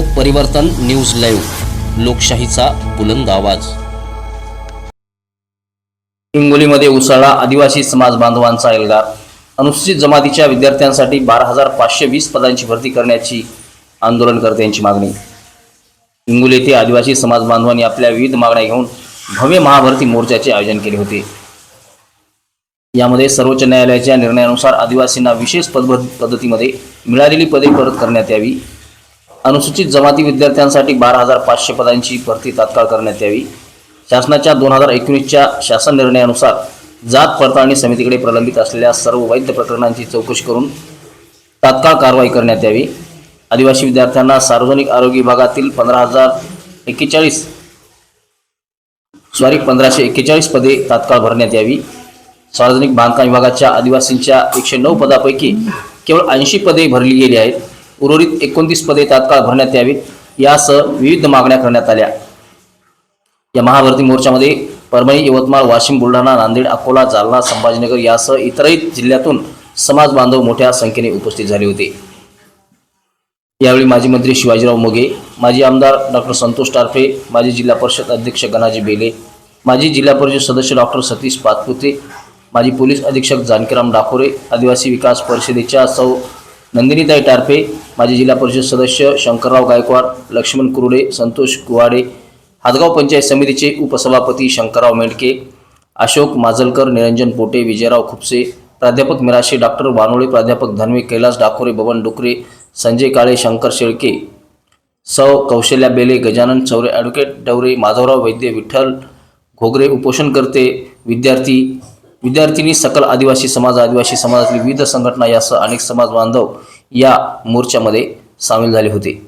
लोक परिवर्तन news live. लोकशाहीचा बुलंद आवाज. हिंगोलीमध्ये उसळला आदिवासी समाज बांधवांचा एल्गार अनुसूचित जमातीच्या विद्यार्थ्यांसाठी बारा हजार पाचशे वीस पदांची भरती करण्याची आंदोलनकर्त्यांची मागणी. हिंगोली येथे आदिवासी समाज बांधवांनी आपल्या विविध मागण्या घेऊन भव्य महाभरती मोर्चाचे आयोजन केले होते. यामध्ये सर्वोच्च न्यायालयाच्या निर्णयानुसार आदिवासींना विशेष पद पद्धतीमध्ये मिळालेली पदे परत करण्यात यावी. अनुसूचित जमाती विद्यार्थ्यांसाठी बारा हजार पाचशे पदांची भरती तात्काळ करण्यात यावी. शासनाच्या दोन हजार एकोणीसच्या शासन निर्णयानुसार जात पडताळणी समितीकडे प्रलंबित असलेल्या सर्व वैध प्रकरणांची चौकशी करून तात्काळ कारवाई करण्यात यावी. आदिवासी विद्यार्थ्यांना सार्वजनिक आरोग्य विभागातील पंधरा हजार एक्केचाळीस सॉरी पंधराशे एक्केचाळीस पदे तात्काळ भरण्यात यावी. सार्वजनिक बांधकाम विभागाच्या आदिवासींच्या एकशे नऊ पदापैकी केवळ ऐंशी पदे भरली गेली आहेत. उर्वरित एकोणतीस पदे तात्काळ भरण्यात यावीत. यासह विविध मागण्या करण्यात आल्या. या महाभरती मोर्चामध्ये परभणी यवतमाळ वाशिम बुलढाणा नांदेड अकोला जालना संभाजीनगर यासह इतरही जिल्ह्यातून समाज बांधव मोठ्या संख्येने उपस्थित झाले होते. यावेळी माजी मंत्री शिवाजीराव मोगे माजी आमदार डॉक्टर संतोष टारफे माजी जिल्हा परिषद अध्यक्ष गणाजी बेले माजी जिल्हा परिषद सदस्य डॉक्टर सतीश पातपुते माजी पोलीस अधीक्षक जानकीराम डाकोरे आदिवासी विकास परिषदेच्या सौ नंदिनीताई टारफे माजी जिल्हा परिषद सदस्य शंकरराव गायकवाड लक्ष्मण कुरुडे संतोष कुवाडे हातगाव पंचायत समितीचे उपसभापती शंकरराव मेंढके अशोक माजलकर निरंजन पोटे विजयराव खुपसे प्राध्यापक मिराशे डॉक्टर वानोळे प्राध्यापक धनवे कैलास डाकोरे बबन डुकरे संजय काळे शंकर शेळके सौ. कौशल्या बेले गजानन चौरे ॲडव्होकेट डवरे माधवराव वैद्य विठ्ठल घोगरे उपोषणकर्ते विद्यार्थी विद्यार्थिनी सकल आदिवासी समाज आदिवासी समाजातील विविध संघटना यासह अनेक समाज बांधव या मोर्चामध्ये सामील झाले होते.